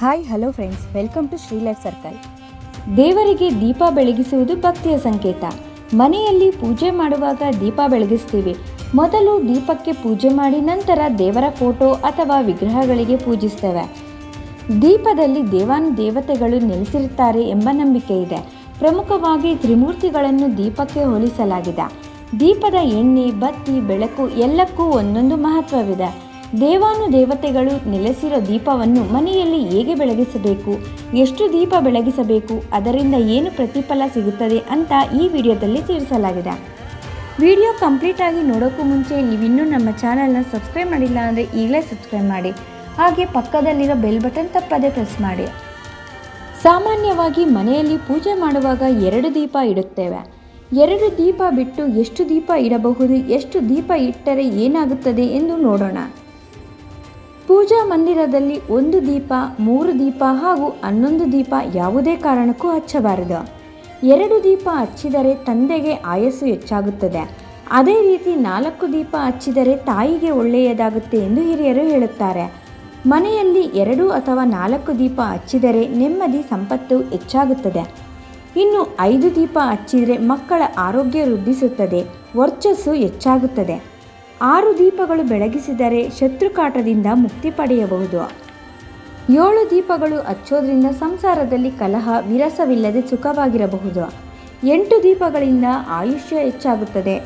Hi hello friends welcome to ಶ್ರೀಲೈಫ್ circle ದೇವರಿಗೆ ದೀಪ ಬೆಳಗಿಸುವುದು ಭಕ್ತಿಯ ಸಂಕೇತ. ಮನೆಯಲ್ಲಿ ಪೂಜೆ ಮಾಡುವಾಗ ದೀಪ ಬೆಳಗಿಸ್ತೀವಿ. ಮೊದಲು ದೀಪಕ್ಕೆ ಪೂಜೆ ಮಾಡಿ ನಂತರ ದೇವರ ಫೋಟೋ ಅಥವಾ ವಿಗ್ರಹಗಳಿಗೆ ಪೂಜಿಸ್ತೇವೆ. ದೀಪದಲ್ಲಿ ದೇವಾನು ದೇವತೆಗಳು ನೆಲೆಸಿರುತ್ತಾರೆ ಎಂಬ ನಂಬಿಕೆ ಇದೆ. ಪ್ರಮುಖವಾಗಿ ತ್ರಿಮೂರ್ತಿಗಳನ್ನು ದೀಪಕ್ಕೆ ಹೋಲಿಸಲಾಗಿದೆ. ದೀಪದ ಎಣ್ಣೆ, ಬತ್ತಿ, ಬೆಳಕು ಎಲ್ಲಕ್ಕೂ ಒಂದೊಂದು ಮಹತ್ವವಿದೆ. ದೇವಾನು ದೇವತೆಗಳು ನೆಲೆಸಿರೋ ದೀಪವನ್ನು ಮನೆಯಲ್ಲಿ ಹೇಗೆ ಬೆಳಗಿಸಬೇಕು? ಎಷ್ಟು ದೀಪ ಬೆಳಗಿಸಬೇಕು? ಅದರಿಂದ ಏನು ಪ್ರತಿಫಲ ಸಿಗುತ್ತದೆ ಅಂತ ಈ ವಿಡಿಯೋದಲ್ಲಿ ತಿಳಿಸಲಾಗಿದೆ. ವಿಡಿಯೋ ಕಂಪ್ಲೀಟ್ ಆಗಿ ನೋಡೋಕ್ಕೂ ಮುಂಚೆ ನೀವಿನ್ನೂ ನಮ್ಮ ಚಾನಲ್ನ ಸಬ್ಸ್ಕ್ರೈಬ್ ಮಾಡಿಲ್ಲ ಅಂದರೆ ಈಗಲೇ ಸಬ್ಸ್ಕ್ರೈಬ್ ಮಾಡಿ. ಹಾಗೆ ಪಕ್ಕದಲ್ಲಿರೋ ಬೆಲ್ ಬಟನ್ ತಪ್ಪದೇ ಪ್ರೆಸ್ ಮಾಡಿ. ಸಾಮಾನ್ಯವಾಗಿ ಮನೆಯಲ್ಲಿ ಪೂಜೆ ಮಾಡುವಾಗ ಎರಡು ದೀಪ ಇಡುತ್ತೇವೆ. ಎರಡು ದೀಪ ಬಿಟ್ಟು ಎಷ್ಟು ದೀಪ ಇಡಬಹುದು, ಎಷ್ಟು ದೀಪ ಇಟ್ಟರೆ ಏನಾಗುತ್ತದೆ ಎಂದು ನೋಡೋಣ. ಪೂಜಾ ಮಂದಿರದಲ್ಲಿ ಒಂದು ದೀಪ, ಮೂರು ದೀಪ ಹಾಗೂ ಹನ್ನೊಂದು ದೀಪ ಯಾವುದೇ ಕಾರಣಕ್ಕೂ ಹಚ್ಚಬಾರದು. ಎರಡು ದೀಪ ಹಚ್ಚಿದರೆ ತಂದೆಗೆ ಆಯಸ್ಸು ಹೆಚ್ಚಾಗುತ್ತದೆ. ಅದೇ ರೀತಿ ನಾಲ್ಕು ದೀಪ ಹಚ್ಚಿದರೆ ತಾಯಿಗೆ ಒಳ್ಳೆಯದಾಗುತ್ತೆ ಎಂದು ಹಿರಿಯರು ಹೇಳುತ್ತಾರೆ. ಮನೆಯಲ್ಲಿ ಎರಡು ಅಥವಾ ನಾಲ್ಕು ದೀಪ ಹಚ್ಚಿದರೆ ನೆಮ್ಮದಿ, ಸಂಪತ್ತು ಹೆಚ್ಚಾಗುತ್ತದೆ. ಇನ್ನು ಐದು ದೀಪ ಹಚ್ಚಿದರೆ ಮಕ್ಕಳ ಆರೋಗ್ಯ ವೃದ್ಧಿಸುತ್ತದೆ, ವರ್ಚಸ್ಸು ಹೆಚ್ಚಾಗುತ್ತದೆ. ಆರು ದೀಪಗಳು ಬೆಳಗಿಸಿದರೆ ಶತ್ರುಕಾಟದಿಂದ ಮುಕ್ತಿ ಪಡೆಯಬಹುದು. ಏಳು ದೀಪಗಳು ಹಚ್ಚೋದ್ರಿಂದ ಸಂಸಾರದಲ್ಲಿ ಕಲಹ, ವಿರಸವಿಲ್ಲದೆ ಸುಖವಾಗಿರಬಹುದು. ಎಂಟು ದೀಪಗಳಿಂದ ಆಯುಷ್ಯ ಹೆಚ್ಚಾಗುತ್ತದೆ.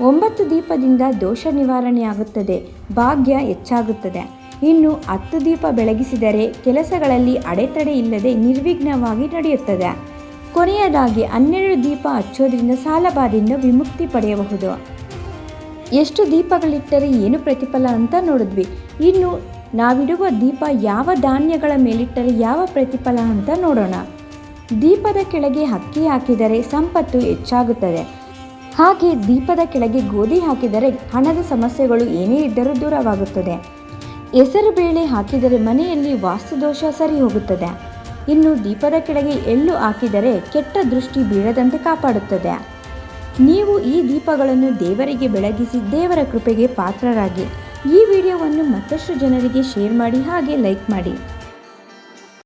ಒಂಬತ್ತು ದೀಪದಿಂದ ದೋಷ ನಿವಾರಣೆಯಾಗುತ್ತದೆ. ಭಾಗ್ಯ ಹೆಚ್ಚಾಗುತ್ತದೆ. ಇನ್ನು ಹತ್ತು ದೀಪ ಬೆಳಗಿಸಿದರೆ ಕೆಲಸಗಳಲ್ಲಿ ಅಡೆತಡೆ ಇಲ್ಲದೆ ನಿರ್ವಿಘ್ನವಾಗಿ ನಡೆಯುತ್ತದೆ. ಕೊನೆಯದಾಗಿ ಹನ್ನೆರಡು ದೀಪ ಹಚ್ಚೋದ್ರಿಂದ ಸಾಲಬಾಧೆಯಿಂದ ವಿಮುಕ್ತಿ ಪಡೆಯಬಹುದು. ಎಷ್ಟು ದೀಪಗಳಿಟ್ಟರೆ ಏನು ಪ್ರತಿಫಲ ಅಂತ ನೋಡಿದ್ವಿ. ಇನ್ನು ನಾವಿಡುವ ದೀಪ ಯಾವ ಧಾನ್ಯಗಳ ಮೇಲಿಟ್ಟರೆ ಯಾವ ಪ್ರತಿಫಲ ಅಂತ ನೋಡೋಣ. ದೀಪದ ಕೆಳಗೆ ಅಕ್ಕಿ ಹಾಕಿದರೆ ಸಂಪತ್ತು ಹೆಚ್ಚಾಗುತ್ತದೆ. ಹಾಗೆ ದೀಪದ ಕೆಳಗೆ ಗೋಧಿ ಹಾಕಿದರೆ ಹಣದ ಸಮಸ್ಯೆಗಳು ಏನೇ ಇದ್ದರೂ ದೂರವಾಗುತ್ತದೆ. ಹೆಸರು ಬೇಳೆ ಹಾಕಿದರೆ ಮನೆಯಲ್ಲಿ ವಾಸ್ತುದೋಷ ಸರಿ ಹೋಗುತ್ತದೆ. ಇನ್ನು ದೀಪದ ಕೆಳಗೆ ಎಳ್ಳು ಹಾಕಿದರೆ ಕೆಟ್ಟ ದೃಷ್ಟಿ ಬೀಳದಂತೆ ಕಾಪಾಡುತ್ತದೆ. ನೀವು ಈ ದೀಪಗಳನ್ನು ದೇವರಿಗೆ ಬೆಳಗಿಸಿ ದೇವರ ಕೃಪೆಗೆ ಪಾತ್ರರಾಗಿ. ಈ ವಿಡಿಯೋವನ್ನು ಮತ್ತಷ್ಟು ಜನರಿಗೆ ಶೇರ್ ಮಾಡಿ ಹಾಗೆ ಲೈಕ್ ಮಾಡಿ.